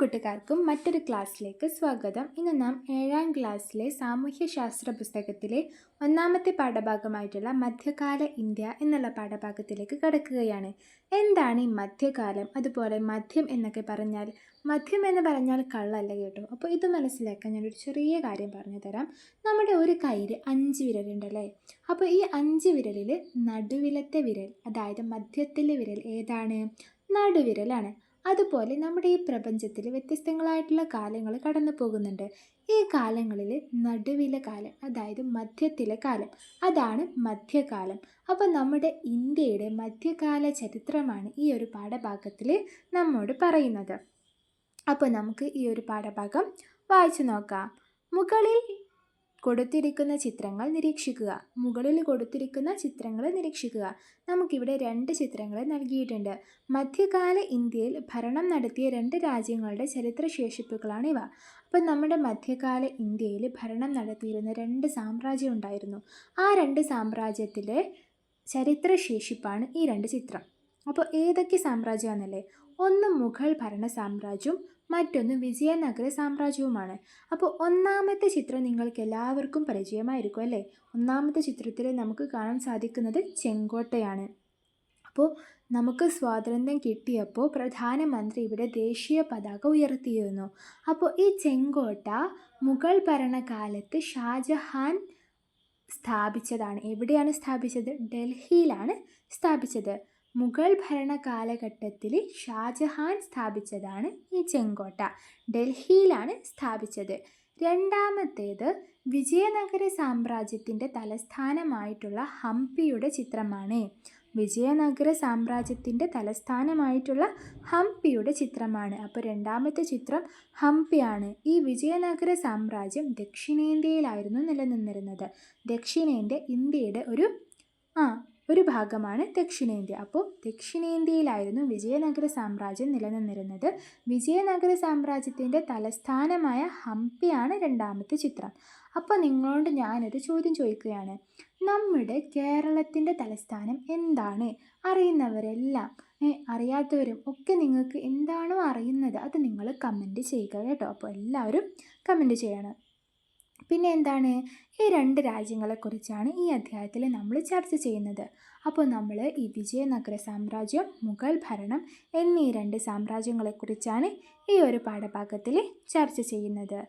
കൂട്ടുകാർക്കും മറ്റൊരു ക്ലാസ്സിലേക്ക് സ്വാഗതം. ഇന്ന് നാം ഏഴാം ക്ലാസ്സിലെ സാമൂഹ്യശാസ്ത്ര പുസ്തകത്തിലെ ഒന്നാമത്തെ പാഠഭാഗമായിട്ടുള്ള മധ്യകാല ഇന്ത്യ എന്നുള്ള പാഠഭാഗത്തിലേക്ക് കടക്കുകയാണ്. എന്താണ് ഈ മധ്യകാലം? അതുപോലെ മദ്യം എന്നൊക്കെ പറഞ്ഞാൽ മദ്യം എന്ന് പറഞ്ഞാൽ കള്ളല്ല കേട്ടോ? അപ്പോൾ ഇത് മനസ്സിലാക്കാൻ ഞാനൊരു ചെറിയ കാര്യം പറഞ്ഞു തരാം. നമ്മുടെ ഒരു കയ്യിൽ അഞ്ച് വിരലുണ്ടല്ലേ? അപ്പോൾ ഈ അഞ്ച് വിരലിൽ നടുവിലത്തെ വിരൽ അതായത് മധ്യത്തിലെ വിരൽ ഏതാണ്? നടുവിരലാണ്. അതുപോലെ നമ്മുടെ ഈ പ്രപഞ്ചത്തിൽ വ്യത്യസ്തങ്ങളായിട്ടുള്ള കാലങ്ങൾ കടന്നു പോകുന്നുണ്ട്. ഈ കാലങ്ങളിൽ നടുവിലെ കാലം അതായത് മധ്യത്തിലെ കാലം അതാണ് മധ്യകാലം. അപ്പോൾ നമ്മുടെ ഇന്ത്യയുടെ മധ്യകാല ചരിത്രമാണ് ഈ ഒരു പാഠഭാഗത്തിൽ നമ്മോട് പറയുന്നത്. അപ്പോൾ നമുക്ക് ഈ ഒരു പാഠഭാഗം വായിച്ചു നോക്കാം. മുകളിൽ കൊടുത്തിരിക്കുന്ന ചിത്രങ്ങൾ നിരീക്ഷിക്കുക. മുകളിൽ കൊടുത്തിരിക്കുന്ന ചിത്രങ്ങൾ നിരീക്ഷിക്കുക. നമുക്കിവിടെ രണ്ട് ചിത്രങ്ങൾ നൽകിയിട്ടുണ്ട്. മധ്യകാല ഇന്ത്യയിൽ ഭരണം നടത്തിയ രണ്ട് രാജ്യങ്ങളുടെ ചരിത്രശേഷിപ്പുകളാണ് ഇവ. അപ്പം നമ്മുടെ മധ്യകാല ഇന്ത്യയിൽ ഭരണം നടത്തിയിരുന്ന രണ്ട് സാമ്രാജ്യം ഉണ്ടായിരുന്നു. ആ രണ്ട് സാമ്രാജ്യത്തിലെ ചരിത്രശേഷിപ്പാണ് ഈ രണ്ട് ചിത്രം. അപ്പോൾ ഏതൊക്കെ സാമ്രാജ്യമാണല്ലേ ഒന്ന് മുഗൾ ഭരണ സാമ്രാജ്യവും മറ്റൊന്ന് വിജയനഗര സാമ്രാജ്യവുമാണ്. അപ്പോൾ ഒന്നാമത്തെ ചിത്രം നിങ്ങൾക്ക് എല്ലാവർക്കും പരിചയമായിരിക്കും അല്ലേ? ഒന്നാമത്തെ ചിത്രത്തിൽ നമുക്ക് കാണാൻ സാധിക്കുന്നത് ചെങ്കോട്ടയാണ്. അപ്പോൾ നമുക്ക് സ്വാതന്ത്ര്യം കിട്ടിയപ്പോൾ പ്രധാനമന്ത്രി ഇവിടെ ദേശീയ പതാക ഉയർത്തിയിരുന്നു. അപ്പോൾ ഈ ചെങ്കോട്ട മുഗൾ ഭരണകാലത്ത് ഷാജഹാൻ സ്ഥാപിച്ചതാണ്. എവിടെയാണ് സ്ഥാപിച്ചത്? ഡൽഹിയിലാണ് സ്ഥാപിച്ചത്. മുഗൾ ഭരണകാലഘട്ടത്തിൽ ഷാജഹാൻ സ്ഥാപിച്ചതാണ് ഈ ചെങ്കോട്ട. ഡൽഹിയിലാണ് സ്ഥാപിച്ചത്. രണ്ടാമത്തേത് വിജയനഗര സാമ്രാജ്യത്തിന്റെ തലസ്ഥാനമായിട്ടുള്ള ഹംപിയുടെ ചിത്രമാണ്. വിജയനഗര സാമ്രാജ്യത്തിന്റെ തലസ്ഥാനമായിട്ടുള്ള ഹംപിയുടെ ചിത്രമാണ്. അപ്പോൾ രണ്ടാമത്തെ ചിത്രം ഹംപിയാണ്. ഈ വിജയനഗര സാമ്രാജ്യം ദക്ഷിണേന്ത്യയിലായിരുന്നു നിലനിന്നിരുന്നത്. ദക്ഷിണേന്ത്യ ഇന്ത്യയുടെ ഒരു ആ ഒരു ഭാഗമാണ് ദക്ഷിണേന്ത്യ. അപ്പോൾ ദക്ഷിണേന്ത്യയിലായിരുന്നു വിജയനഗര സാമ്രാജ്യം നിലനിന്നിരുന്നത്. വിജയനഗര സാമ്രാജ്യത്തിന്റെ തലസ്ഥാനമായ ഹംപിയാണ് രണ്ടാമത്തെ ചിത്രം. അപ്പോൾ നിങ്ങളോട് ഞാനൊരു ചോദ്യം ചോദിക്കുകയാണ്. നമ്മുടെ കേരളത്തിന്റെ തലസ്ഥാനം എന്താണ്? അറിയുന്നവരെല്ലാം അറിയാത്തവരും ഒക്കെ നിങ്ങൾക്ക് എന്താണോ അറിയുന്നത് അത് നിങ്ങൾ കമന്റ് ചെയ്യുക കേട്ടോ. അപ്പോൾ എല്ലാവരും കമന്റ് ചെയ്യണം. പിന്നെ എന്താണ് ഈ രണ്ട് രാജ്യങ്ങളെക്കുറിച്ചാണ് ഈ അധ്യായത്തിൽ നമ്മൾ ചർച്ച ചെയ്യുന്നത്. അപ്പോൾ നമ്മൾ ഈ വിജയനഗര സാമ്രാജ്യം മുഗൾ ഭരണം എന്നീ രണ്ട് സാമ്രാജ്യങ്ങളെക്കുറിച്ചാണ് ഈ ഒരു പാഠഭാഗത്തിൽ ചർച്ച ചെയ്യുന്നത്.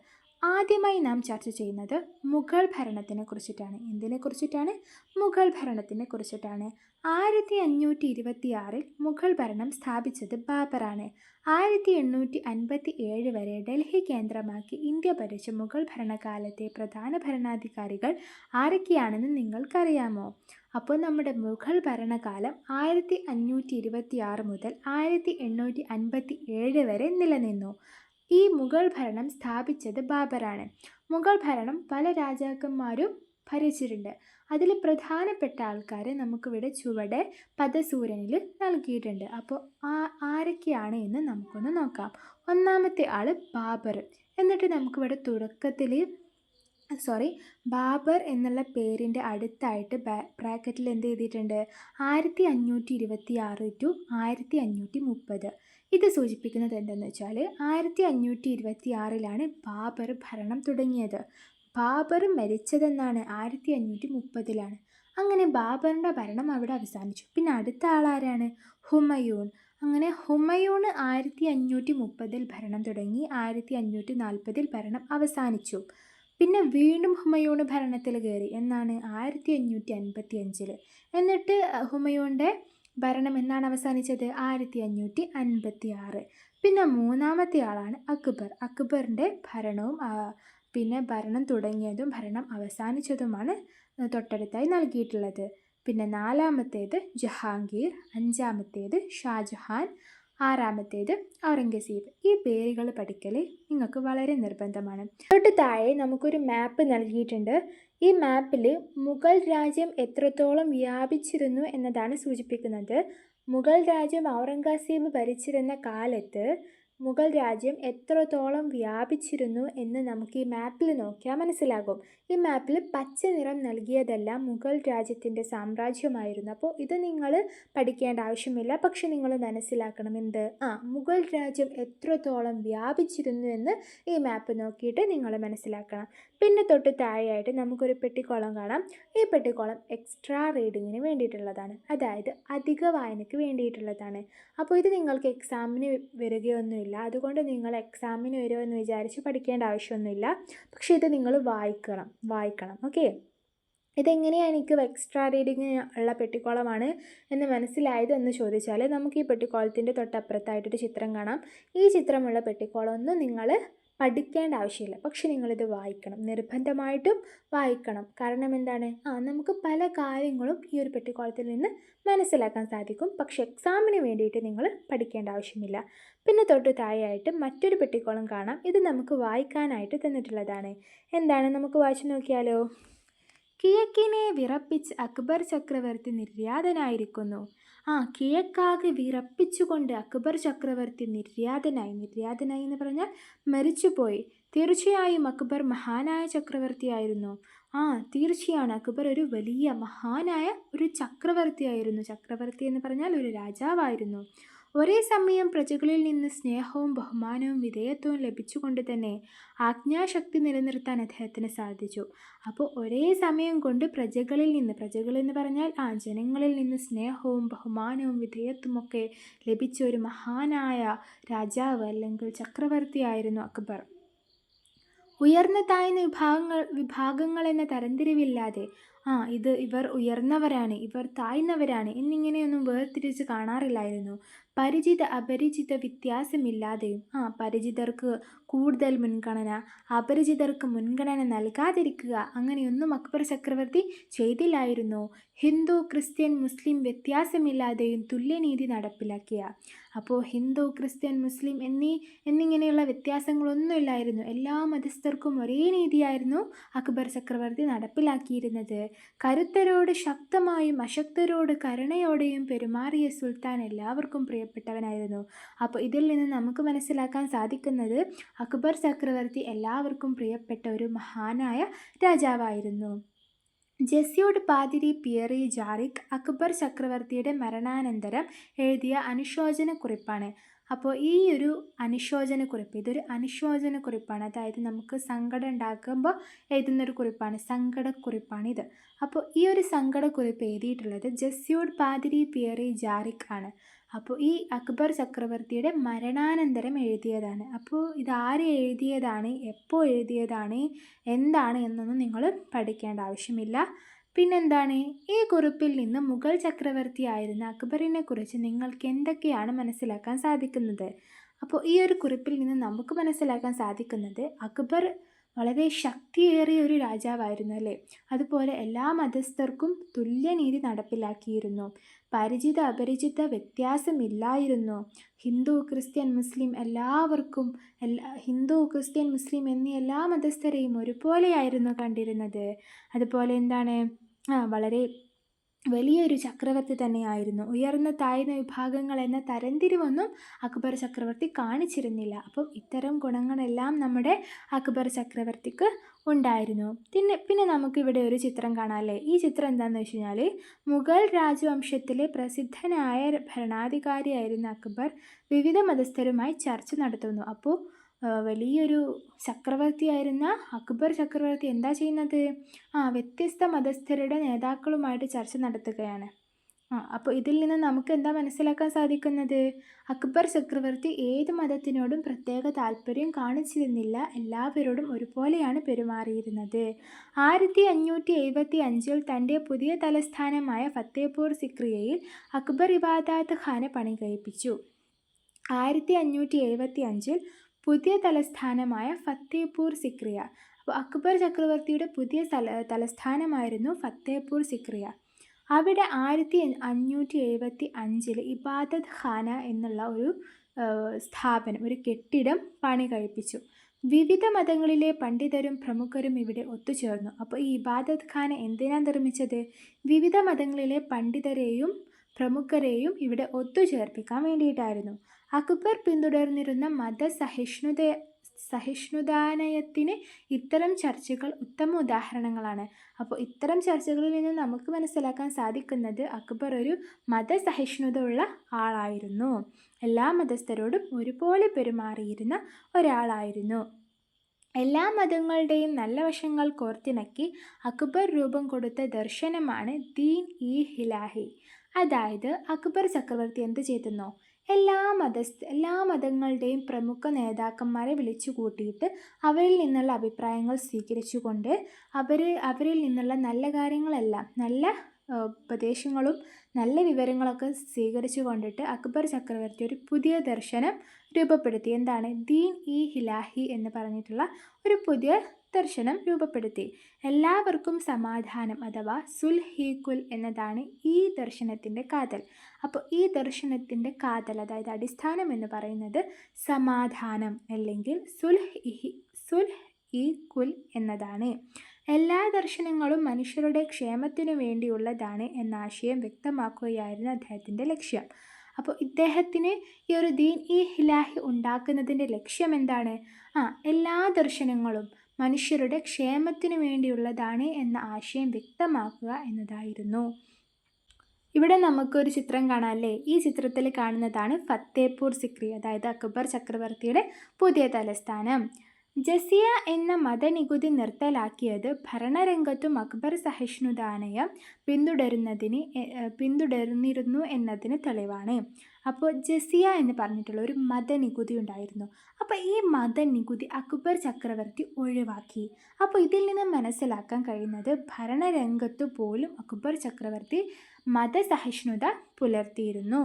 ആദ്യമായി നാം ചർച്ച ചെയ്യുന്നത് മുഗൾ ഭരണത്തിനെ കുറിച്ചിട്ടാണ്. എന്തിനെ കുറിച്ചിട്ടാണ്? മുഗൾ ഭരണത്തിനെ കുറിച്ചിട്ടാണ്. ആയിരത്തി അഞ്ഞൂറ്റി ഇരുപത്തി ആറിൽ മുഗൾ ഭരണം സ്ഥാപിച്ചത് ബാബറാണ്. ആയിരത്തി എണ്ണൂറ്റി അൻപത്തി ഏഴ് വരെ ഡൽഹി കേന്ദ്രമാക്കി ഇന്ത്യ ഭരിച്ച മുഗൾ ഭരണകാലത്തെ പ്രധാന ഭരണാധികാരികൾ ആരൊക്കെയാണെന്ന് നിങ്ങൾക്കറിയാമോ? അപ്പോൾ നമ്മുടെ മുഗൾ ഭരണകാലം ആയിരത്തി അഞ്ഞൂറ്റി ഇരുപത്തി ആറ് മുതൽ ആയിരത്തി എണ്ണൂറ്റി അൻപത്തി ഏഴ് വരെ നിലനിന്നു. ഈ മുഗൾ ഭരണം സ്ഥാപിച്ചത് ബാബറാണ്. മുഗൾ ഭരണം പല രാജാക്കന്മാരും ഭരിച്ചിട്ടുണ്ട്. അതിൽ പ്രധാനപ്പെട്ട ആൾക്കാർ നമുക്കിവിടെ ചുവടെ പദസൂരനിൽ നൽകിയിട്ടുണ്ട്. അപ്പോൾ ആ ആരൊക്കെയാണ് എന്ന് നമുക്കൊന്ന് നോക്കാം. ഒന്നാമത്തെ ആൾ ബാബർ. എന്നിട്ട് നമുക്കിവിടെ തുടക്കത്തിൽ സോറി ബാബർ എന്നുള്ള പേരിന്റെ അടുത്തായിട്ട് ബ്രാക്കറ്റിൽ എന്ത് ചെയ്തിട്ടുണ്ട് ആയിരത്തി അഞ്ഞൂറ്റി ഇരുപത്തി ആറ് ടു ആയിരത്തി അഞ്ഞൂറ്റി മുപ്പത്. ഇത് സൂചിപ്പിക്കുന്നത് എന്തെന്ന് വെച്ചാൽ ആയിരത്തി അഞ്ഞൂറ്റി ഇരുപത്തി ആറിലാണ് ബാബർ ഭരണം തുടങ്ങിയത്. ബാബർ മരിച്ചതെന്നാണ് ആയിരത്തി അഞ്ഞൂറ്റി മുപ്പതിലാണ് അങ്ങനെ ബാബറിന്റെ ഭരണം അവിടെ അവസാനിച്ചു. പിന്നെ അടുത്ത ആളാരാണ്? ഹുമയൂൺ. അങ്ങനെ ഹുമയൂൺ ആയിരത്തി അഞ്ഞൂറ്റി മുപ്പതിൽ ഭരണം തുടങ്ങി ആയിരത്തി അഞ്ഞൂറ്റി നാൽപ്പതിൽ ഭരണം അവസാനിച്ചു. പിന്നെ വീണ്ടും ഹുമയൂൺ ഭരണത്തിൽ കയറി എന്നാണ് ആയിരത്തി അഞ്ഞൂറ്റി അൻപത്തി അഞ്ചിൽ എന്നിട്ട് ഹുമയൂണിന്റെ ഭരണം എന്നാണ് അവസാനിച്ചത്? ആയിരത്തി അഞ്ഞൂറ്റി അൻപത്തി ആറ് പിന്നെ മൂന്നാമത്തെ ആളാണ് അക്ബർ. അക്ബറിന്റെ ഭരണവും പിന്നെ ഭരണം തുടങ്ങിയതും ഭരണം അവസാനിച്ചതുമാണ് തൊട്ടടുത്തായി നൽകിയിട്ടുള്ളത്. പിന്നെ നാലാമത്തേത് ജഹാംഗീർ അഞ്ചാമത്തേത് ഷാജഹാൻ ആറാമത്തേത് ഔറംഗസീബ്. ഈ പേരുകൾ പഠിക്കൽ നിങ്ങൾക്ക് വളരെ നിർബന്ധമാണ്. തൊട്ട് താഴെ നമുക്കൊരു മാപ്പ് നൽകിയിട്ടുണ്ട്. ഈ മാപ്പിൽ മുഗൾ രാജ്യം എത്രത്തോളം വ്യാപിച്ചിരുന്നു എന്നതാണ് സൂചിപ്പിക്കുന്നത്. മുഗൾ രാജ്യം ഔറംഗസീബ് ഭരിച്ചിരുന്ന കാലത്ത് മുഗൾ രാജ്യം എത്രത്തോളം വ്യാപിച്ചിരുന്നു എന്ന് നമുക്ക് ഈ മാപ്പിൽ നോക്കിയാൽ മനസ്സിലാകും. ഈ മാപ്പിൽ പച്ച നിറം നൽകിയതെല്ലാം മുഗൾ രാജ്യത്തിന്റെ സാമ്രാജ്യമായിരുന്നു. അപ്പോൾ ഇത് നിങ്ങൾ പഠിക്കേണ്ട ആവശ്യമില്ല. പക്ഷെ നിങ്ങൾ മനസ്സിലാക്കണം എന്ത് ആ മുഗൾ രാജ്യം എത്രത്തോളം വ്യാപിച്ചിരുന്നു എന്ന് ഈ മാപ്പ് നോക്കിയിട്ട് നിങ്ങൾ മനസ്സിലാക്കണം. പിന്നെ തൊട്ട് താഴെയായിട്ട് നമുക്കൊരു പെട്ടിക്കോളം കാണാം. ഈ പെട്ടിക്കോളം എക്സ്ട്രാ റീഡിങ്ങിന് വേണ്ടിയിട്ടുള്ളതാണ്. അതായത് അധിക വായനയ്ക്ക് വേണ്ടിയിട്ടുള്ളതാണ്. അപ്പോൾ ഇത് നിങ്ങൾക്ക് എക്സാമിന് വരികയൊന്നുമില്ല. അതുകൊണ്ട് നിങ്ങൾ എക്സാമിന് വരുമോ എന്ന് വിചാരിച്ച് പഠിക്കേണ്ട ആവശ്യമൊന്നുമില്ല. പക്ഷേ ഇത് നിങ്ങൾ വായിക്കണം. വായിക്കണം. ഓക്കെ? ഇതെങ്ങനെയാണ് എനിക്ക് എക്സ്ട്രാ റീഡിങ് ഉള്ള പെട്ടിക്കോളമാണ് എന്ന് മനസ്സിലായത് എന്ന് ചോദിച്ചാൽ നമുക്ക് ഈ പെട്ടിക്കോളത്തിന്റെ തൊട്ടപ്പുറത്തായിട്ടൊരു ചിത്രം കാണാം. ഈ ചിത്രമുള്ള പെട്ടിക്കോളം ഒന്ന് നിങ്ങൾ പഠിക്കേണ്ട ആവശ്യമില്ല. പക്ഷെ നിങ്ങളിത് വായിക്കണം. നിർബന്ധമായിട്ടും വായിക്കണം. കാരണം എന്താണ്? ആ നമുക്ക് പല കാര്യങ്ങളും ഈ ഒരു പെട്ടിക്കോളത്തിൽ നിന്ന് മനസ്സിലാക്കാൻ സാധിക്കും. പക്ഷെ എക്സാമിന് വേണ്ടിയിട്ട് നിങ്ങൾ പഠിക്കേണ്ട ആവശ്യമില്ല. പിന്നെ തൊട്ട് താഴെയായിട്ട് മറ്റൊരു പെട്ടിക്കോളം കാണാം. ഇത് നമുക്ക് വായിക്കാനായിട്ട് തന്നിട്ടുള്ളതാണ്. എന്താണ്? നമുക്ക് വായിച്ചു നോക്കിയാലോ? കിഴക്കിനെ വിറപ്പിച്ച് അക്ബർ ചക്രവർത്തി നിര്യാതനായിരിക്കുന്നു. ആ കിഴക്കാകെ വിറപ്പിച്ചുകൊണ്ട് അക്ബർ ചക്രവർത്തി നിര്യാതനായി നിര്യാതനായി എന്ന് പറഞ്ഞാൽ മരിച്ചുപോയി. തീർച്ചയായും അക്ബർ മഹാനായ ചക്രവർത്തിയായിരുന്നു. ആ തീർച്ചയാണ് അക്ബർ ഒരു വലിയ മഹാനായ ഒരു ചക്രവർത്തിയായിരുന്നു. ചക്രവർത്തി എന്ന് പറഞ്ഞാൽ ഒരു രാജാവായിരുന്നു. ഒരേ സമയം പ്രജകളിൽ നിന്ന് സ്നേഹവും ബഹുമാനവും വിധേയത്വവും ലഭിച്ചുകൊണ്ട് തന്നെ ആജ്ഞാശക്തി നിലനിർത്താൻ അദ്ദേഹത്തിന് സാധിച്ചു. അപ്പോൾ ഒരേ സമയം കൊണ്ട് പ്രജകളിൽ നിന്ന് പ്രജകൾ എന്ന് പറഞ്ഞാൽ ആ ജനങ്ങളിൽ നിന്ന് സ്നേഹവും ബഹുമാനവും വിധേയത്വമൊക്കെ ലഭിച്ച ഒരു മഹാനായ രാജാവ് അല്ലെങ്കിൽ ചക്രവർത്തിയായിരുന്നു അക്ബർ. ഉയർന്ന താഴ്ന്ന വിഭാഗങ്ങൾ വിഭാഗങ്ങൾ എന്ന തരംതിരിവില്ലാതെ ആ ഇത് ഇവർ ഉയർന്നവരാണ് ഇവർ താഴ്ന്നവരാണ് എന്നിങ്ങനെയൊന്നും വേർതിരിച്ച് കാണാറില്ലായിരുന്നു. പരിചിത അപരിചിത വ്യത്യാസമില്ലാതെയും ആ പരിചിതർക്ക് കൂടുതൽ മുൻഗണന അപരിചിതർക്ക് മുൻഗണന നൽകാതിരിക്കുക അങ്ങനെയൊന്നും അക്ബർ ചക്രവർത്തി ചെയ്തില്ലായിരുന്നു. ഹിന്ദു ക്രിസ്ത്യൻ മുസ്ലിം വ്യത്യാസമില്ലാതെയും തുല്യനീതി നടപ്പിലാക്കിയ അപ്പോൾ ഹിന്ദു ക്രിസ്ത്യൻ മുസ്ലിം എന്നീ എന്നിങ്ങനെയുള്ള വ്യത്യാസങ്ങളൊന്നുമില്ലായിരുന്നു. എല്ലാ മതസ്ഥർക്കും ഒരേ നീതിയായിരുന്നു അക്ബർ ചക്രവർത്തി നടപ്പിലാക്കിയിരുന്നത്. കരുത്തരോട് ശക്തമായും അശക്തരോട് കരുണയോടെയും പെരുമാറിയ സുൽത്താൻ എല്ലാവർക്കും പ്രിയപ്പെട്ടവനായിരുന്നു. അപ്പോൾ ഇതിൽ നിന്ന് നമുക്ക് മനസ്സിലാക്കാൻ സാധിക്കുന്നത് അക്ബർ ചക്രവർത്തി എല്ലാവർക്കും പ്രിയപ്പെട്ട ഒരു മഹാനായ രാജാവായിരുന്നു. ജെസ്സിയോട് പാതിരി പിയറി ജാറിക് അക്ബർ ചക്രവർത്തിയുടെ മരണാനന്തരം എഴുതിയ അനുശോചന കുറിപ്പാണ് അപ്പോൾ ഈ ഒരു അനുശോചന കുറിപ്പ് ഇതൊരു അനുശോചന കുറിപ്പാണ് അതായത് നമുക്ക് സങ്കടം ഉണ്ടാക്കുമ്പോൾ എഴുതുന്നൊരു കുറിപ്പാണ് സങ്കടക്കുറിപ്പാണ് ഇത് അപ്പോൾ ഈ ഒരു സങ്കടക്കുറിപ്പ് എഴുതിയിട്ടുള്ളത് ജസ്യൂഡ് പാതിരി പിയറി ജാറിക് ആണ്. അപ്പോൾ ഈ അക്ബർ ചക്രവർത്തിയുടെ മരണാനന്തരം എഴുതിയതാണ്. അപ്പോൾ ആര് എഴുതിയതാണ് എപ്പോൾ എഴുതിയതാണ് എന്താണ് എന്നൊന്നും നിങ്ങൾ പഠിക്കേണ്ട ആവശ്യമില്ല. പിന്നെന്താണ്? ഈ കുറിപ്പിൽ നിന്ന് മുഗൾ ചക്രവർത്തിയായിരുന്ന അക്ബറിനെ കുറിച്ച് നിങ്ങൾക്ക് എന്തൊക്കെയാണ് മനസ്സിലാക്കാൻ സാധിക്കുന്നത്? അപ്പോൾ ഈ ഒരു കുറിപ്പിൽ നിന്ന് നമുക്ക് മനസ്സിലാക്കാൻ സാധിക്കുന്നത് അക്ബർ വളരെ ശക്തിയേറിയ ഒരു രാജാവായിരുന്നു അല്ലേ? അതുപോലെ എല്ലാ മതസ്ഥർക്കും തുല്യനീതി നടപ്പിലാക്കിയിരുന്നു. പരിചിത അപരിചിത വ്യത്യാസമില്ലായിരുന്നു. ഹിന്ദു ക്രിസ്ത്യൻ മുസ്ലിം എല്ലാവർക്കും എല്ലാ ഹിന്ദു ക്രിസ്ത്യൻ മുസ്ലിം എന്നീ എല്ലാ മതസ്ഥരെയും ഒരുപോലെയായിരുന്നു കണ്ടിരുന്നത്. അതുപോലെ എന്താണ്? വളരെ വലിയൊരു ചക്രവർത്തി തന്നെയായിരുന്നു. ഉയർന്ന താഴ്ന്ന വിഭാഗങ്ങൾ എന്ന തരംതിരിവൊന്നും അക്ബർ ചക്രവർത്തി കാണിച്ചിരുന്നില്ല. അപ്പം ഇത്തരം ഗുണങ്ങളെല്ലാം നമ്മുടെ അക്ബർ ചക്രവർത്തിക്ക് ഉണ്ടായിരുന്നു. പിന്നെ പിന്നെ നമുക്കിവിടെ ഒരു ചിത്രം കാണാമല്ലേ ഈ ചിത്രം എന്താണെന്ന് വെച്ച് കഴിഞ്ഞാൽ മുഗൾ രാജവംശത്തിലെ പ്രസിദ്ധനായ ഭരണാധികാരിയായിരുന്ന അക്ബർ വിവിധ മതസ്ഥരുമായി ചർച്ച നടത്തുന്നു. അപ്പോൾ വലിയൊരു ചക്രവർത്തിയായിരുന്ന അക്ബർ ചക്രവർത്തി എന്താ ചെയ്യുന്നത്? ആ വ്യത്യസ്ത മതസ്ഥരുടെ നേതാക്കളുമായിട്ട് ചർച്ച നടത്തുകയാണ്. ആ അപ്പോൾ ഇതിൽ നിന്ന് നമുക്ക് എന്താ മനസ്സിലാക്കാൻ സാധിക്കുന്നത്? അക്ബർ ചക്രവർത്തി ഏത് മതത്തിനോടും പ്രത്യേക താല്പര്യം കാണിച്ചിരുന്നില്ല. എല്ലാവരോടും ഒരുപോലെയാണ് പെരുമാറിയിരുന്നത്. ആയിരത്തി അഞ്ഞൂറ്റി എഴുപത്തി അഞ്ചിൽ തന്റെ പുതിയ തലസ്ഥാനമായ ഫത്തേപൂർ സിക്രിയയിൽ അക്ബർ ഇബാദാത്ത് ഖാനെ പണി കഴിപ്പിച്ചു ആയിരത്തി അഞ്ഞൂറ്റി എഴുപത്തി അഞ്ചിൽ പുതിയ തലസ്ഥാനമായ ഫത്തേപൂർ സിക്രിയ. അപ്പോൾ അക്ബർ ചക്രവർത്തിയുടെ പുതിയ തല തലസ്ഥാനമായിരുന്നു ഫത്തേപൂർ സിക്രിയ. അവിടെ ആയിരത്തി അഞ്ഞൂറ്റി എഴുപത്തി അഞ്ചിൽ ഇബാദത്ത് ഖാന എന്നുള്ള ഒരു സ്ഥാപനം ഒരു കെട്ടിടം പണി കഴിപ്പിച്ചു വിവിധ മതങ്ങളിലെ പണ്ഡിതരും പ്രമുഖരും ഇവിടെ ഒത്തുചേർന്നു. അപ്പോൾ ഈ ഇബാദത് ഖാന എന്തിനാണ് നിർമ്മിച്ചത്? വിവിധ മതങ്ങളിലെ പണ്ഡിതരെയും പ്രമുഖരെയും ഇവിടെ ഒത്തുചേർപ്പിക്കാൻ വേണ്ടിയിട്ടായിരുന്നു. അക്ബർ പിന്തുടർന്നിരുന്ന മതസഹിഷ്ണുത സഹിഷ്ണുതാനയത്തിന് ഇത്തരം ചർച്ചകൾ ഉത്തമ ഉദാഹരണങ്ങളാണ്. അപ്പോൾ ഇത്തരം ചർച്ചകളിൽ നിന്ന് നമുക്ക് മനസ്സിലാക്കാൻ സാധിക്കുന്നത് അക്ബർ ഒരു മതസഹിഷ്ണുത ഉള്ള ആളായിരുന്നു. എല്ലാ മതസ്ഥരോടും ഒരുപോലെ പെരുമാറിയിരുന്ന ഒരാളായിരുന്നു. എല്ലാ മതങ്ങളുടെയും നല്ല വശങ്ങൾ കോർത്തിണക്കി അക്ബർ രൂപം കൊടുത്ത ദർശനമാണ് ദീൻ ഇ ഹിലാഹി. അതായത് അക്ബർ ചക്രവർത്തി എന്ത് ചെയ്തെന്നോ എല്ലാ മതസ്ഥ എല്ലാ മതങ്ങളുടെയും പ്രമുഖ നേതാക്കന്മാരെ വിളിച്ചു കൂട്ടിയിട്ട് അവരിൽ നിന്നുള്ള അഭിപ്രായങ്ങൾ സ്വീകരിച്ചുകൊണ്ട് അവർ അവരിൽ നിന്നുള്ള നല്ല കാര്യങ്ങളെല്ലാം നല്ല ഉപദേശങ്ങളും നല്ല വിവരങ്ങളൊക്കെ സ്വീകരിച്ചു കൊണ്ടിട്ട് അക്ബർ ചക്രവർത്തി ഒരു പുതിയ ദർശനം രൂപപ്പെടുത്തി. എന്താണ്? ദീൻ ഇ ഹിലാഹി എന്ന് പറഞ്ഞിട്ടുള്ള ഒരു പുതിയ ദർശനം രൂപപ്പെടുത്തി. എല്ലാവർക്കും സമാധാനം അഥവാ സുൽ ഹി എന്നതാണ് ഈ ദർശനത്തിന്റെ കാതൽ. അപ്പോൾ ഈ ദർശനത്തിന്റെ കാതൽ അതായത് അടിസ്ഥാനം എന്ന് പറയുന്നത് സമാധാനം അല്ലെങ്കിൽ സുൽഹ് ഇഹി സുൽഹ് കുൽ എന്നതാണ്. എല്ലാ ദർശനങ്ങളും മനുഷ്യരുടെ ക്ഷേമത്തിനു വേണ്ടിയുള്ളതാണ് എന്ന ആശയം വ്യക്തമാക്കുകയായിരുന്നു അദ്ദേഹത്തിന്റെ ലക്ഷ്യം. അപ്പോൾ ഇദ്ദേഹത്തിന് ഈ ഒരു ദീൻ ഈ ഹിലാഹി ഉണ്ടാക്കുന്നതിന്റെ ലക്ഷ്യം എന്താണ്? ആ എല്ലാ ദർശനങ്ങളും മനുഷ്യരുടെ ക്ഷേമത്തിനു വേണ്ടിയുള്ളതാണ് എന്ന ആശയം വ്യക്തമാക്കുക എന്നതായിരുന്നു. ഇവിടെ നമുക്കൊരു ചിത്രം കാണാം അല്ലേ ഈ ചിത്രത്തിൽ കാണുന്നതാണ് ഫത്തേപൂർ സിക്രി അതായത് അക്ബർ ചക്രവർത്തിയുടെ പുതിയ തലസ്ഥാനം. ജസിയ എന്ന മതനികുതി നിർത്തലാക്കിയത് ഭരണരംഗത്തും അക്ബർ സഹിഷ്ണുതാനയം പിന്തുടരുന്നതിന് പിന്തുടർന്നിരുന്നു എന്നതിന് തെളിവാണ്. അപ്പോൾ ജസിയ എന്ന് പറഞ്ഞിട്ടുള്ള ഒരു മതനികുതി ഉണ്ടായിരുന്നു. അപ്പോൾ ഈ മതനികുതി അക്ബർ ചക്രവർത്തി ഒഴിവാക്കി. അപ്പോൾ ഇതിൽ നിന്ന് മനസ്സിലാക്കാൻ കഴിയുന്നത് ഭരണരംഗത്തു പോലും അക്ബർ ചക്രവർത്തി മതസഹിഷ്ണുത പുലർത്തിയിരുന്നു.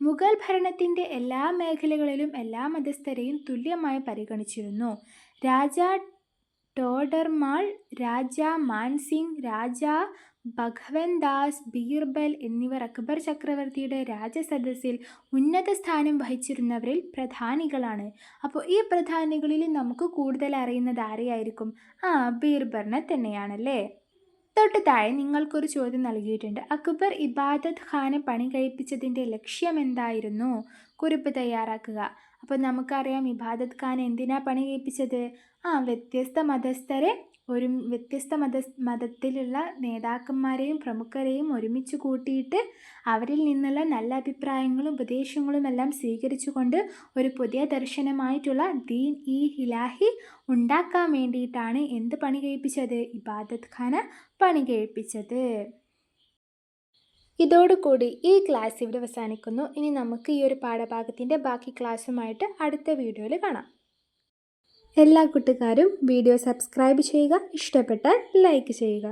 മുഗൾ ഭരണത്തിന്റെ എല്ലാ മേഖലകളിലും എല്ലാ മതസ്ഥരെയും തുല്യമായി പരിഗണിച്ചിരുന്നു. രാജ ടോഡർമാൾ രാജ മാൻസിംഗ് രാജ ഭഗവൻ ദാസ് ബീർബൽ എന്നിവർ അക്ബർ ചക്രവർത്തിയുടെ രാജസദസ്സിൽ ഉന്നത സ്ഥാനം വഹിച്ചിരുന്നവരിൽ പ്രധാനികളാണ്. അപ്പോൾ ഈ പ്രധാനികളിൽ നമുക്ക് കൂടുതൽ അറിയുന്നത് ആരെയായിരിക്കും? ആ ബീർബറിനെ തന്നെയാണല്ലേ? തൊട്ട് താഴെ നിങ്ങൾക്കൊരു ചോദ്യം നൽകിയിട്ടുണ്ട്. അക്ബർ ഇബാദത്ത് ഖാനെ പണി കഴിപ്പിച്ചതിന്റെ ലക്ഷ്യം എന്തായിരുന്നു? കുറിപ്പ് തയ്യാറാക്കുക. അപ്പോൾ നമുക്കറിയാം ഇബാദത്ത് ഖാൻ എന്തിനാ പണി കഴിപ്പിച്ചത്? ആ വ്യത്യസ്ത മതസ്ഥരെ ഒരു വ്യത്യസ്ത മത മതത്തിലുള്ള നേതാക്കന്മാരെയും പ്രമുഖരെയും ഒരുമിച്ച് കൂട്ടിയിട്ട് അവരിൽ നിന്നുള്ള നല്ല അഭിപ്രായങ്ങളും ഉപദേശങ്ങളും എല്ലാം സ്വീകരിച്ചുകൊണ്ട് ഒരു പുതിയ ദർശനമായിട്ടുള്ള ദീൻ ഇ ഹിലാഹി ഉണ്ടാക്കാൻ വേണ്ടിയിട്ടാണ് എന്ത് പണി കഴിപ്പിച്ചത്? ഇബാദത്ത് ഖാന പണി കഴിപ്പിച്ചത്. ഇതോടുകൂടി ഈ ക്ലാസ് ഇവിടെ അവസാനിക്കുന്നു. ഇനി നമുക്ക് ഈ ഒരു പാഠഭാഗത്തിന്റെ ബാക്കി ക്ലാസ്സുമായിട്ട് അടുത്ത വീഡിയോയിൽ കാണാം. എല്ലാ കൂട്ടുകാരും വീഡിയോ സബ്സ്ക്രൈബ് ചെയ്യുക ഇഷ്ടപ്പെട്ടാൽ ലൈക്ക് ചെയ്യുക.